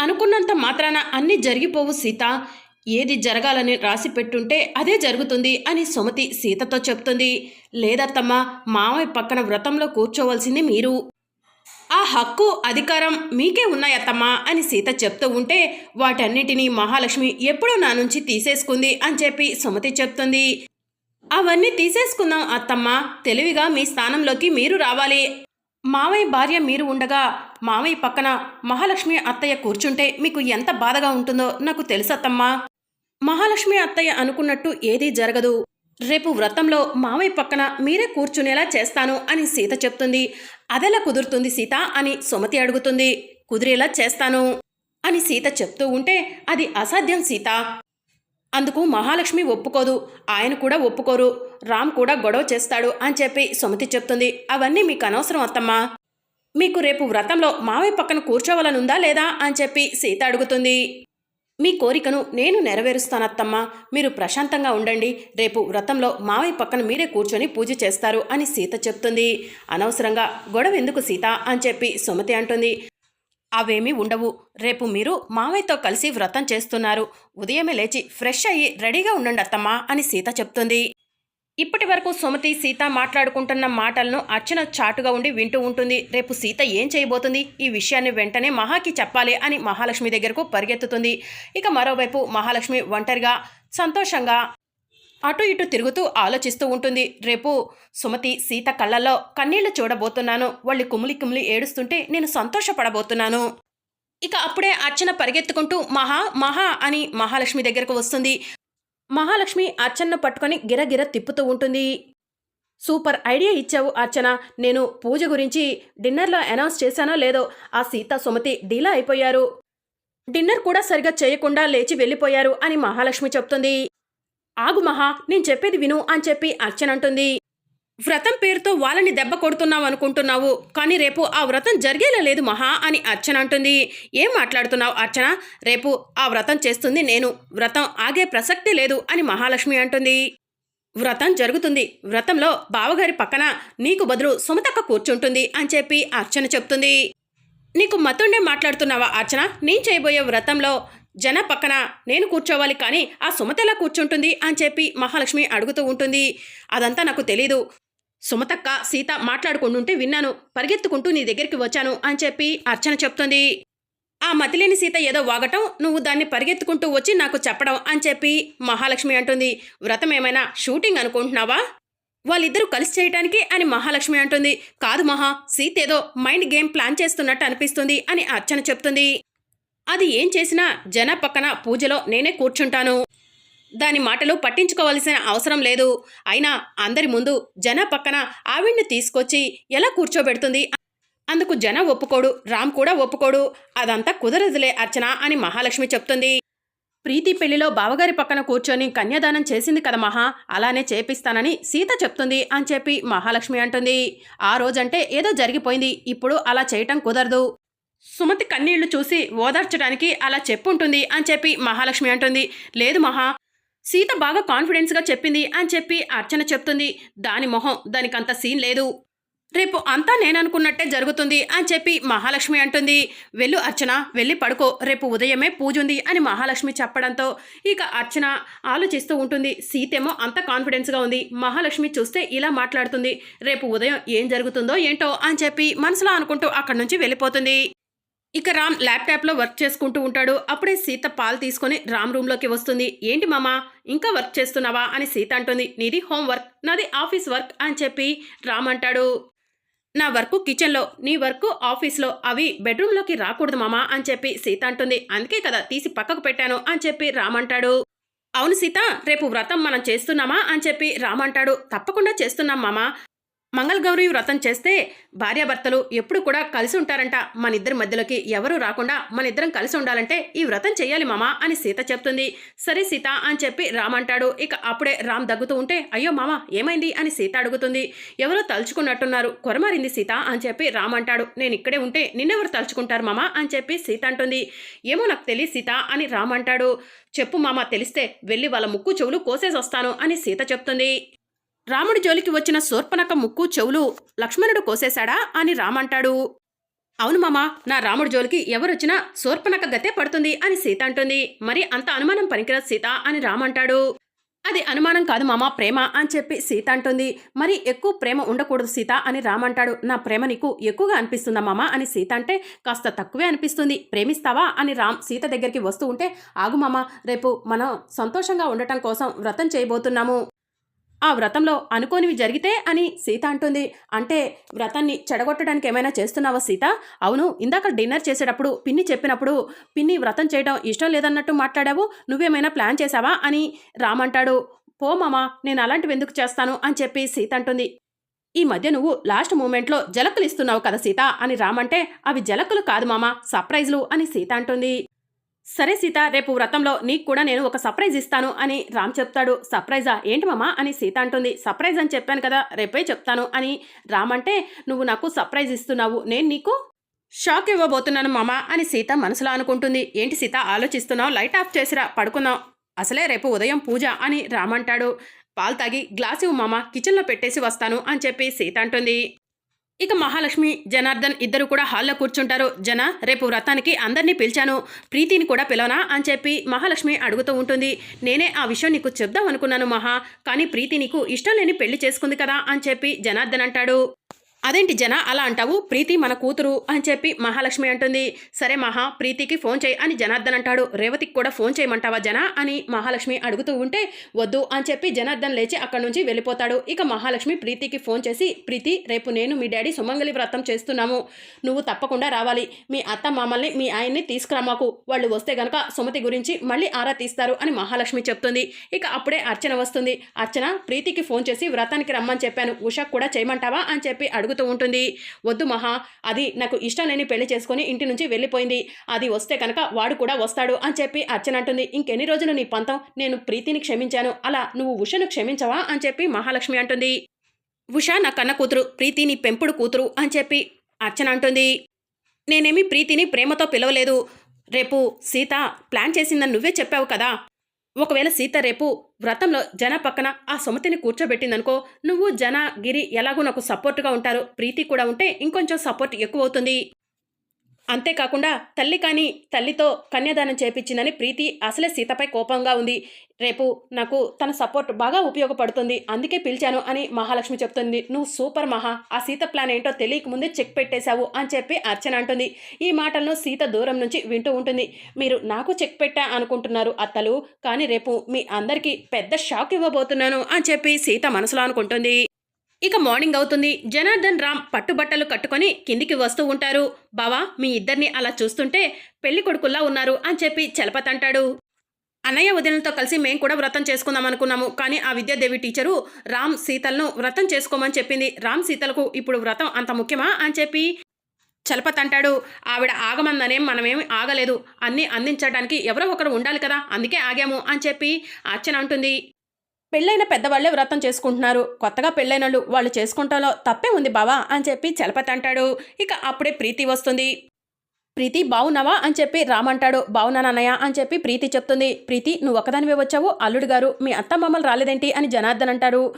అనుకున్నంత మాత్రాన అన్నీ జరిగిపోవు సీత. ఏది జరగాలని రాసి పెట్టుంటే అదే జరుగుతుంది అని సుమతి సీతతో చెప్తుంది. లేదత్తమ్మ మామయ్య పక్కన వ్రతంలో కూర్చోవలసింది మీరు. ఆ హక్కు అధికారం మీకే ఉన్నాయత్తమ్మా అని సీత చెప్తూ ఉంటే వాటన్నిటినీ మహాలక్ష్మి ఎప్పుడూ నా నుంచి తీసేసుకుంది అని చెప్పి సుమతి చెప్తుంది. అవన్నీ తీసేసుకుందాం అత్తమ్మ. తెలివిగా మీ స్థానంలోకి మీరు రావాలి. మావయ్య భార్య మీరు ఉండగా మావయ్య పక్కన మహాలక్ష్మి అత్తయ్య కూర్చుంటే మీకు ఎంత బాధగా ఉంటుందో నాకు తెలుసత్తమ్మా. మహాలక్ష్మి అత్తయ్య అనుకున్నట్టు ఏదీ జరగదు. రేపు వ్రతంలో మావయ్య పక్కన మీరే కూర్చునేలా చేస్తాను అని సీత చెప్తుంది. అదెలా కుదురుతుంది సీత అని సుమతి అడుగుతుంది. కుదిరేలా చేస్తాను అని సీత చెప్తూ ఉంటే అది అసాధ్యం సీత. అందుకు మహాలక్ష్మి ఒప్పుకోదు. ఆయన కూడా ఒప్పుకోరు. రామ్ కూడా గొడవ చేస్తాడు అని చెప్పి సుమతి చెప్తుంది. అవన్నీ మీకు అనవసరం అత్తమ్మా. మీకు రేపు వ్రతంలో మావయ్య పక్కన కూర్చోవాలనుందా లేదా అని చెప్పి సీత అడుగుతుంది. మీ కోరికను నేను నెరవేరుస్తానత్తమ్మా మీరు ప్రశాంతంగా ఉండండి. రేపు వ్రతంలో మావయ్య పక్కన మీరే కూర్చొని పూజ చేస్తారు అని సీత చెప్తుంది. అనవసరంగా గొడవ ఎందుకు సీత అని చెప్పి సుమతి అంటుంది. అవేమీ ఉండవు. రేపు మీరు మావయ్యతో కలిసి వ్రతం చేస్తున్నారు. ఉదయమే లేచి ఫ్రెష్ అయ్యి రెడీగా ఉండండి అత్తమ్మా అని సీత చెప్తుంది. ఇప్పటి వరకు సుమతి సీత మాట్లాడుకుంటున్న మాటలను అర్చన చాటుగా ఉండి వింటూ ఉంటుంది. రేపు సీత ఏం చేయబోతుంది? ఈ విషయాన్ని వెంటనే మహాకి చెప్పాలి అని మహాలక్ష్మి దగ్గరకు పరిగెత్తుతుంది. ఇక మరోవైపు మహాలక్ష్మి ఒంటరిగా సంతోషంగా అటు ఇటు తిరుగుతూ ఆలోచిస్తూ ఉంటుంది. రేపు సుమతి సీత కళ్ళల్లో కన్నీళ్ళు చూడబోతున్నాను. వాళ్ళు కుమిలి కుమిలి ఏడుస్తుంటే నేను సంతోషపడబోతున్నాను. ఇక అప్పుడే అర్చన పరిగెత్తుకుంటూ మహా మహా అని మహాలక్ష్మి దగ్గరకు వస్తుంది. మహాలక్ష్మి అర్చనను పట్టుకొని గిరగిర తిప్పుతూ ఉంటుంది. సూపర్ ఐడియా ఇచ్చావు అర్చన. నేను పూజ గురించి డిన్నర్లో అనౌన్స్ చేశానో లేదో ఆ సీత సుమతి డీలా అయిపోయారు. డిన్నర్ కూడా సరిగా చేయకుండా లేచి వెళ్ళిపోయారు అని మహాలక్ష్మి చెప్తుంది. ఆగు మహా నేను చెప్పేది విను అని చెప్పి అర్చన అంటుంది. వ్రతం పేరుతో వాళ్ళని దెబ్బ కొడుతున్నావు అనుకుంటున్నావు కానీ రేపు ఆ వ్రతం జరిగేలా లేదు మహా అని అర్చన అంటుంది. ఏం మాట్లాడుతున్నావు అర్చన? రేపు ఆ వ్రతం చేస్తుంది నేను వ్రతం ఆగే ప్రసక్తి లేదు అని మహాలక్ష్మి అంటుంది. వ్రతం జరుగుతుంది వ్రతంలో బావగారి పక్కన నీకు బదులు సుమతక్క కూర్చుంటుంది అని చెప్పి అర్చన చెప్తుంది. నీకు మతుండే మాట్లాడుతున్నావా అర్చన? నేను చేయబోయే వ్రతంలో జన పక్కన నేను కూర్చోవాలి కానీ ఆ సుమత ఎలా కూర్చుంటుంది అని చెప్పి మహాలక్ష్మి అడుగుతూ ఉంటుంది. అదంతా నాకు తెలీదు. సుమతక్క సీత మాట్లాడుకుంటుంటే విన్నాను. పరిగెత్తుకుంటూ నీ దగ్గరికి వచ్చాను అని చెప్పి అర్చన చెప్తుంది. ఆ మతిలేని సీత ఏదో వాగటం నువ్వు దాన్ని పరిగెత్తుకుంటూ వచ్చి నాకు చెప్పడం అని చెప్పి మహాలక్ష్మి అంటుంది. వ్రతం ఏమైనా షూటింగ్ అనుకుంటున్నావా? వాళ్ళిద్దరూ కలిసి చేయటానికి అని మహాలక్ష్మి అంటుంది. కాదు మహా సీత ఏదో మైండ్ గేమ్ ప్లాన్ చేస్తున్నట్టు అనిపిస్తుంది అని అర్చన చెప్తుంది. అది ఏం చేసినా జన పక్కన పూజలో నేనే కూర్చుంటాను. దాని మాటలు పట్టించుకోవాల్సిన అవసరం లేదు. అయినా అందరి ముందు జన పక్కన ఆవిడ్ని తీసుకొచ్చి ఎలా కూర్చోబెడుతుంది? అందుకు జన ఒప్పుకోడు రామ్ కూడా ఒప్పుకోడు. అదంతా కుదరదులే అర్చన అని మహాలక్ష్మి చెప్తుంది. ప్రీతి పెళ్ళిలో బావగారి పక్కన కూర్చొని కన్యాదానం చేసింది కదా మహా అలానే చేపిస్తానని సీత చెప్తుంది అని చెప్పి మహాలక్ష్మి అంటుంది. ఆ రోజంటే ఏదో జరిగిపోయింది ఇప్పుడు అలా చేయటం కుదరదు. సుమతి కన్నీళ్ళు చూసి ఓదార్చడానికి అలా చెప్పుంటుంది అని చెప్పి మహాలక్ష్మి అంటుంది. లేదు మహా సీత బాగా కాన్ఫిడెన్స్గా చెప్పింది అని చెప్పి అర్చన చెప్తుంది. దాని మొహం దానికంత సీన్ లేదు. రేపు అంతా నేననుకున్నట్టే జరుగుతుంది అని చెప్పి మహాలక్ష్మి అంటుంది. వెళ్ళు అర్చన వెళ్ళి పడుకో. రేపు ఉదయమే పూజ ఉంది అని మహాలక్ష్మి చెప్పడంతో ఇక అర్చన ఆలోచిస్తూ ఉంటుంది. సీతేమో అంత కాన్ఫిడెన్స్గా ఉంది. మహాలక్ష్మి చూస్తే ఇలా మాట్లాడుతుంది. రేపు ఉదయం ఏం జరుగుతుందో ఏంటో అని చెప్పి మనసులో అనుకుంటూ అక్కడి నుంచి వెళ్ళిపోతుంది. ఇక రామ్ ల్యాప్టాప్లో వర్క్ చేసుకుంటూ ఉంటాడు. అప్పుడే సీత పాలు తీసుకొని రామ్ రూమ్లోకి వస్తుంది. ఏంటి మామా ఇంకా వర్క్ చేస్తున్నావా? అని సీత అంటుంది. నీది హోంవర్క్ వర్క్ నాది ఆఫీస్ వర్క్ అని చెప్పి రామ్ అంటాడు. నా వర్క్ కిచెన్లో నీ వర్క్ ఆఫీస్లో అవి బెడ్రూమ్లోకి రాకూడదు మామా అని చెప్పి సీత అంటుంది. అందుకే కదా తీసి పక్కకు పెట్టాను అని చెప్పి రామ్ అంటాడు. అవును సీత రేపు వ్రతం మనం చేస్తున్నామా? అని చెప్పి రామ్ అంటాడు. తప్పకుండా చేస్తున్నాం మామా మంగళగౌరి వ్రతం చేస్తే భార్యాభర్తలు ఎప్పుడు కూడా కలిసి ఉంటారంట. మన ఇద్దరి మధ్యలోకి ఎవరూ రాకుండా మన ఇద్దరం కలిసి ఉండాలంటే ఈ వ్రతం చెయ్యాలి మామా అని సీత చెప్తుంది. సరే సీత అని చెప్పి రామ్ అంటాడు. ఇక అప్పుడే రామ్ దగ్గుతూ ఉంటే అయ్యో మామ ఏమైంది? అని సీత అడుగుతుంది. ఎవరో తలుచుకున్నట్టున్నారు. కొరమారింది సీత అని చెప్పి రామ్ అంటాడు. నేను ఇక్కడే ఉంటే నిన్నెవరు తలుచుకుంటారు మామ? అని చెప్పి సీత అంటుంది. ఏమో నాకు తెలియదు సీత అని రామ్ అంటాడు. చెప్పు మామ తెలిస్తే వెళ్ళి వాళ్ళ ముక్కు చెవులు కోసేసి వస్తాను అని సీత చెప్తుంది. రాముడి జోలికి వచ్చిన శూర్పనక ముక్కు చెవులు లక్ష్మణుడు కోసేశాడా అని రామంటాడు. అవును మామ నా రాముడి జోలికి ఎవరొచ్చినా శూర్పనక గతే పడుతుంది అని సీత అంటుంది. మరి అంత అనుమానం పనికిరాదు సీత అని రామంటాడు. అది అనుమానం కాదు మామ ప్రేమ అని చెప్పి సీత అంటుంది. మరి ఎక్కువ ప్రేమ ఉండకూడదు సీత అని రామంటాడు. నా ప్రేమ నీకు ఎక్కువగా అనిపిస్తుందా మామ అని సీత అంటే కాస్త తక్కువే అనిపిస్తుంది. ప్రేమిస్తావా అని రామ్ సీత దగ్గరికి వస్తూ ఉంటే ఆగు మామ రేపు మనం సంతోషంగా ఉండటం కోసం వ్రతం చేయబోతున్నాము. ఆ వ్రతంలో అనుకోనివి జరిగితే అని సీత అంటుంది. అంటే వ్రతాన్ని చెడగొట్టడానికి ఏమైనా చేస్తున్నావా సీత? అవును ఇందాక డిన్నర్ చేసేటప్పుడు పిన్ని చెప్పినప్పుడు పిన్ని వ్రతం చేయడం ఇష్టం లేదన్నట్టు మాట్లాడావు నువ్వేమైనా ప్లాన్ చేశావా అని రామంటాడు పో మామా నేను అలాంటివి ఎందుకు చేస్తాను అని చెప్పి సీత అంటుంది. ఈ మధ్య నువ్వు లాస్ట్ మూమెంట్లో జలకులు ఇస్తున్నావు కదా సీత అని రామంటే అవి జలకులు కాదు మామ సర్ప్రైజ్లు అని సీత అంటుంది. సరే సీత రేపు వ్రతంలో నీకు కూడా నేను ఒక సర్ప్రైజ్ ఇస్తాను అని రామ్ చెప్తాడు. సర్ప్రైజా? ఏంటి మామా? అని సీత అంటుంది. సర్ప్రైజ్ అని చెప్పాను కదా రేపే చెప్తాను అని రామ్ అంటే నువ్వు నాకు సర్ప్రైజ్ ఇస్తున్నావు నేను నీకు షాక్ ఇవ్వబోతున్నాను మామ అని సీత మనసులో అనుకుంటుంది. ఏంటి సీత ఆలోచిస్తున్నావు? లైట్ ఆఫ్ చేసిరా పడుకుందాం. అసలే రేపు ఉదయం పూజ అని రామంటాడు పాలు తాగి గ్లాస్ ఇవ్వు మామ కిచెన్లో పెట్టేసి వస్తాను అని చెప్పి సీత అంటుంది. ఇక మహాలక్ష్మి జనార్దన్ ఇద్దరు కూడా హాల్లో కూర్చుంటారు. జన రేపు వ్రతానికి అందరినీ పిలిచాను. ప్రీతిని కూడా పిలవనా అని చెప్పి మహాలక్ష్మి అడుగుతూ ఉంటుంది. నేనే ఆ విషయం నీకు చెప్దాం అనుకున్నాను మహా. కానీ ప్రీతి నీకు ఇష్టం లేని పెళ్ళి చేసుకుంది కదా అని చెప్పి జనార్దన్ అంటాడు. అదేంటి జన? అలా అంటావు? ప్రీతి మన కూతురు అని చెప్పి మహాలక్ష్మి అంటుంది. సరే మహా ప్రీతికి ఫోన్ చేయి అని జనార్దన్ అంటాడు. రేవతికి కూడా ఫోన్ చేయమంటావా జన? అని మహాలక్ష్మి అడుగుతూ ఉంటే వద్దు అని చెప్పి జనార్దన్ లేచి అక్కడి నుంచి వెళ్ళిపోతాడు. ఇక మహాలక్ష్మి ప్రీతికి ఫోన్ చేసి ప్రీతి రేపు నేను మీ డాడీ సుమంగలి వ్రతం చేస్తున్నాము. నువ్వు తప్పకుండా రావాలి. మీ అత్త మామల్ని మీ ఆయన్ని తీసుకురామాకు వాళ్ళు వస్తే గనక సుమతి గురించి మళ్ళీ ఆరా తీస్తారు అని మహాలక్ష్మి చెప్తుంది. ఇక అప్పుడే అర్చన వస్తుంది. అర్చన ప్రీతికి ఫోన్ చేసి వ్రతానికి రమ్మని చెప్పాను. ఉషాకు కూడా చేయమంటావా? అని చెప్పి అడుగుతూ ఉంటుంది. వద్దు మహా అది నాకు ఇష్టం లేని పెళ్ళి చేసుకొని ఇంటి నుంచి వెళ్ళిపోయింది. అది వస్తే కనుక వాడు కూడా వస్తాడు అని చెప్పి అర్చన అంటుంది. ఇంకెన్ని రోజులు నీ పంతం? నేను ప్రీతిని క్షమించాను. అలా నువ్వు ఉషను క్షమించవా? అని చెప్పి మహాలక్ష్మి అంటుంది. ఉష నా కన్న కూతురు ప్రీతి నీ పెంపుడు కూతురు అని చెప్పి అర్చన అంటుంది. నేనేమి ప్రీతిని ప్రేమతో పిలవలేదు. రేపు సీత ప్లాన్ చేసిందని నువ్వే చెప్పావు కదా. ఒకవేళ సీత రేపు వ్రతంలో జన పక్కన ఆ సుమతిని కూర్చోబెట్టిందనుకో నువ్వు జన గిరి ఎలాగో నాకు సపోర్ట్గా ఉంటారు. ప్రీతి కూడా ఉంటే ఇంకొంచెం సపోర్ట్ ఎక్కువ అవుతుంది అంతేకాకుండా తల్లి కానీ తల్లితో కన్యాదానం చేపించిందని ప్రీతి అసలే సీతపై కోపంగా ఉంది. రేపు నాకు తన సపోర్ట్ బాగా ఉపయోగపడుతుంది. అందుకే పిలిచాను అని మహాలక్ష్మి చెప్తుంది. నువ్వు సూపర్ మహా. ఆ సీత ప్లాన్ ఏంటో తెలియక ముందే చెక్ పెట్టేశావు అని చెప్పి అర్చన అంటుంది. ఈ మాటలను సీత దూరం నుంచి వింటూ ఉంటుంది. మీరు నాకు చెక్ పెట్టా అనుకుంటున్నారు అత్తలు. కానీ రేపు మీ అందరికీ పెద్ద షాక్ ఇవ్వబోతున్నాను అని చెప్పి సీత మనసులో అనుకుంటుంది. ఇక మార్నింగ్ అవుతుంది. జనార్దన్ రామ్ పట్టుబట్టలు కట్టుకొని కిందికి వస్తూ ఉంటారు. బావా మీ ఇద్దరిని అలా చూస్తుంటే పెళ్ళి కొడుకుల్లా ఉన్నారు అని చెప్పి చలపతంటాడు అన్నయ్య వదినలతో కలిసి మేము కూడా వ్రతం చేసుకుందాం అనుకున్నాము. కానీ ఆ విద్యాదేవి టీచరు రామ్ సీతలను వ్రతం చేసుకోమని చెప్పింది. రామ్ సీతలకు ఇప్పుడు వ్రతం అంత ముఖ్యమా అని చెప్పి చలపతంటాడు ఆవిడ ఆగమందనేం మనమేమి ఆగలేదు. అన్నీ అందించడానికి ఎవరో ఒకరు ఉండాలి కదా. అందుకే ఆగాము అని చెప్పి అర్చన అంటుంది. పెళ్ళైన పెద్దవాళ్ళే వ్రతం చేసుకుంటున్నారు? కొత్తగా పెళ్ళైనలు వాళ్ళు చేసుకుంటాలో తప్పే ఉంది బావా అని చెప్పి చలపతి అంటాడు. ఇక అప్పుడే ప్రీతి వస్తుంది. ప్రీతి బావున్నావా అని చెప్పి రామంటాడు బావున్నానన్నయ్య అని చెప్పి ప్రీతి చెప్తుంది. ప్రీతి నువ్వు ఒక్కదానివే వచ్చావు? అల్లుడు గారు మీ అత్త మమ్మల్ని రాలేదేంటి అని జనార్దన్ అంటాడు.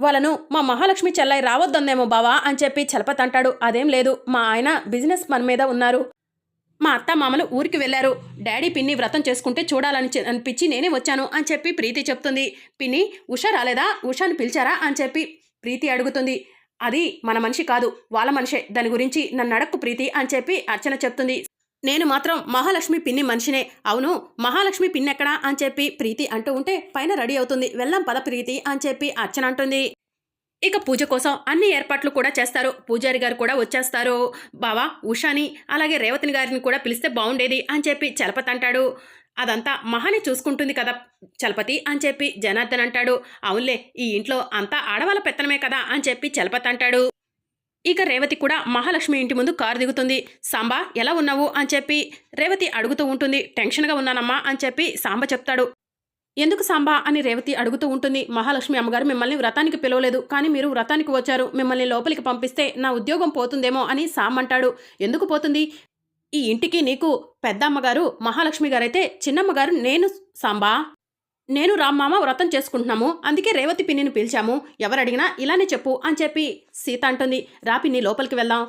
వాళ్ళను మా మహాలక్ష్మి చెల్లై రావద్దందేమో బావా అని చెప్పి చలపతి అంటాడు. అదేం లేదు మా ఆయన బిజినెస్ మన మీద ఉన్నారు. మా అత్త మామలు ఊరికి వెళ్ళారు. డాడీ పిన్ని వ్రతం చేసుకుంటే చూడాలని అనిపించి నేనే వచ్చాను అని చెప్పి ప్రీతి చెప్తుంది. పిన్ని ఉష రాలేదా? ఉషాని పిలిచారా? అని చెప్పి ప్రీతి అడుగుతుంది. అది మన మనిషి కాదు వాళ్ళ మనిషే. దాని గురించి నన్ను అడక్కు ప్రీతి అని చెప్పి అర్చన చెప్తుంది. నేను మాత్రం మహాలక్ష్మి పిన్ని మనిషినే. అవును మహాలక్ష్మి పిన్ని ఎక్కడా అని చెప్పి ప్రీతి అంటూ ఉంటే పైన రెడీ అవుతుంది. వెళ్ళాం పద ప్రీతి అని చెప్పి అర్చన అంటుంది. ఇక పూజ కోసం అన్ని ఏర్పాట్లు కూడా చేస్తారు. పూజారి గారు కూడా వచ్చేస్తారు. బావా ఉషాని అలాగే రేవతిని గారిని కూడా పిలిస్తే బాగుండేది అని చెప్పి చలపతి అంటాడు. అదంతా మహాని చూసుకుంటుంది కదా చలపతి అని చెప్పి జనార్దన్ అంటాడు. అవునులే ఈ ఇంట్లో అంతా ఆడవాళ్ళ పెత్తనమే కదా అని చెప్పి చలపతి అంటాడు. ఇక రేవతి కూడా మహాలక్ష్మి ఇంటి ముందు కారు దిగుతుంది. సాంబా ఎలా ఉన్నావు అని చెప్పి రేవతి అడుగుతూ ఉంటుంది. టెన్షన్గా ఉన్నానమ్మా అని చెప్పి సాంబ చెప్తాడు. ఎందుకు సాంబా అని రేవతి అడుగుతూ ఉంటుంది. మహాలక్ష్మి అమ్మగారు మిమ్మల్ని వ్రతానికి పిలవలేదు. కానీ మీరు వ్రతానికి వచ్చారు. మిమ్మల్ని లోపలికి పంపిస్తే నా ఉద్యోగం పోతుందేమో అని సామ్ అంటాడు. ఎందుకు పోతుంది? ఈ ఇంటికి నీకు పెద్ద అమ్మగారు మహాలక్ష్మి గారైతే చిన్నమ్మగారు నేను సాంబా. నేను రామ్మామ వ్రతం చేసుకుంటున్నాము. అందుకే రేవతి పిన్నిని పిలిచాము. ఎవరు అడిగినా ఇలానే చెప్పు అని చెప్పి సీత అంటుంది. రా పిన్ని లోపలికి వెళ్దాం.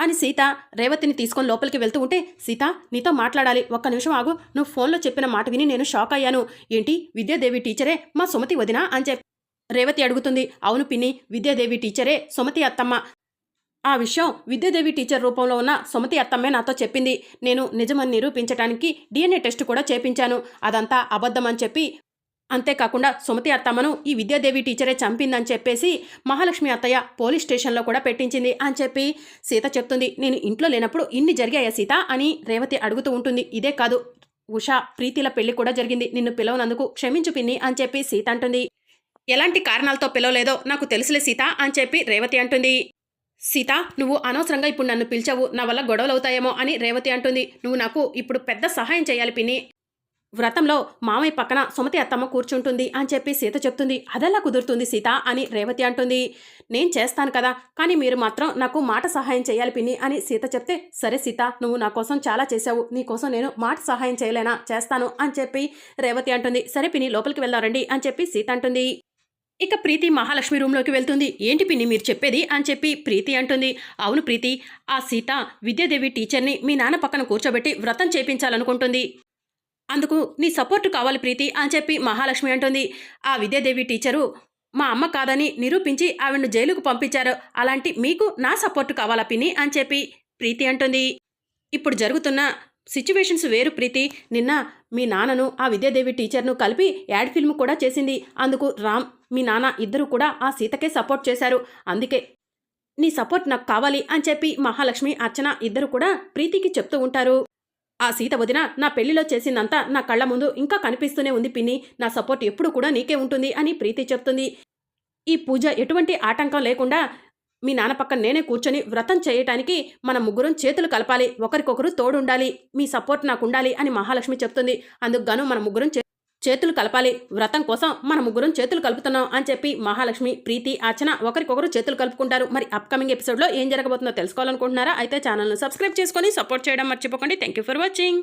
అని సీత రేవతిని తీసుకొని లోపలికి వెళ్తూ ఉంటే సీత నీతో మాట్లాడాలి. ఒక్క నిమిషం ఆగు. నువ్వు ఫోన్లో చెప్పిన మాట విని నేను షాక్ అయ్యాను. ఏంటి? విద్యాదేవి టీచరే? మా సుమతి వదినా? అని చెప్పి రేవతి అడుగుతుంది. అవును పిన్ని విద్యాదేవి టీచరే సుమతి అత్తమ్మ. ఆ విషయం విద్యాదేవి టీచర్ రూపంలో ఉన్న సుమతి అత్తమ్మే నాతో చెప్పింది. నేను నిజమని నిరూపించడానికి డిఎన్ఏ టెస్ట్ కూడా చేపించాను. అదంతా అబద్ధమని చెప్పి అంతేకాకుండా సుమతి అత్తమ్మను ఈ విద్యాదేవి టీచరే చంపిందని చెప్పేసి మహాలక్ష్మి అత్తయ్య పోలీస్ స్టేషన్లో కూడా పెట్టించింది అని చెప్పి సీత చెప్తుంది. నేను ఇంట్లో లేనప్పుడు ఇన్ని జరిగాయా సీత అని రేవతి అడుగుతూ ఉంటుంది. ఇదే కాదు ఉషా ప్రీతిల పెళ్ళి కూడా జరిగింది. నిన్ను పిలవనందుకు క్షమించు పిన్ని అని చెప్పి సీత అంటుంది. ఎలాంటి కారణాలతో పిలవలేదో నాకు తెలుసులే సీత అని చెప్పి రేవతి అంటుంది. సీత నువ్వు అనవసరంగా ఇప్పుడు నన్ను పిలిచావు. నా వల్ల గొడవలు అవుతాయేమో అని రేవతి అంటుంది. నువ్వు నాకు ఇప్పుడు పెద్ద సహాయం చేయాలి పిన్ని. వ్రతంలో మామయ్య పక్కన సుమతి అత్తమ్మ కూర్చుంటుంది అని చెప్పి సీత చెప్తుంది. అదెలా కుదురుతుంది సీత? అని రేవతి అంటుంది. నేను చేస్తాను కదా కానీ మీరు మాత్రం నాకు మాట సహాయం చేయాలి పిన్ని అని సీత చెప్తే సరే సీత నువ్వు నా కోసం చాలా చేశావు. నీ కోసం నేను మాట సహాయం చేయలేనా? చేస్తాను అని చెప్పి రేవతి అంటుంది. సరే పిన్ని లోపలికి వెళ్దారండి అని చెప్పి సీత అంటుంది. ఇక ప్రీతి మహాలక్ష్మి రూమ్లోకి వెళ్తుంది. ఏంటి పిన్ని మీరు చెప్పేది? అని చెప్పి ప్రీతి అంటుంది. అవును ప్రీతి ఆ సీత విద్యాదేవి టీచర్ని మీ నాన్న పక్కన కూర్చోబెట్టి వ్రతం చేపించాలనుకుంటుంది. అందుకు నీ సపోర్ట్ కావాలి ప్రీతి అని చెప్పి మహాలక్ష్మి అంటుంది. ఆ విద్యాదేవి టీచరు మా అమ్మ కాదని నిరూపించి ఆవిడను జైలుకు పంపించారు. అలాంటి మీకు నా సపోర్ట్ కావాలా పిని అని చెప్పి ప్రీతి అంటుంది. ఇప్పుడు జరుగుతున్న సిచ్యువేషన్స్ వేరు ప్రీతి. నిన్న మీ నాన్నను ఆ విద్యాదేవి టీచర్ను కలిపి యాడ్ ఫిల్మ్ కూడా చేసింది. అందుకు రామ్ మీ నాన్న ఇద్దరు కూడా ఆ సీతకే సపోర్ట్ చేశారు. అందుకే నీ సపోర్ట్ నాకు కావాలి అని చెప్పి మహాలక్ష్మి అర్చన ఇద్దరు కూడా ప్రీతికి చెప్తూ ఉంటారు. ఆ సీత వదిన నా పెళ్ళిలో చేసిందంతా నా కళ్ళ ముందు ఇంకా కనిపిస్తూనే ఉంది పిన్ని. నా సపోర్ట్ ఎప్పుడు కూడా నీకే ఉంటుంది అని ప్రీతి చెప్తుంది. ఈ పూజ ఎటువంటి ఆటంకం లేకుండా మీ నాన్న పక్కన నేనే కూర్చొని వ్రతం చేయటానికి మన ముగ్గురం చేతులు కలపాలి. ఒకరికొకరు తోడుండాలి. మీ సపోర్ట్ నాకు ఉండాలి అని మహాలక్ష్మి చెప్తుంది. అందుకు గాను మన ముగ్గురం చే- చేతులు కలపాలి. వ్రతం కోసం మన ముగ్గురం చేతులు కలుపుతున్నాం అని చెప్పి మహాలక్ష్మి ప్రీతి అర్చన ఒకరికొకరు చేతులు కలుపుకుంటారు. మరి అప్కమింగ్ ఎపిసోడ్లో ఏం జరగబోతుందో తెలుసుకోవాలనుకుంటున్నారా? అయితే ఛానల్ను సబ్స్క్రైబ్ చేసుకొని సపోర్ట్ చేయడం మర్చిపోకండి. Thank you for watching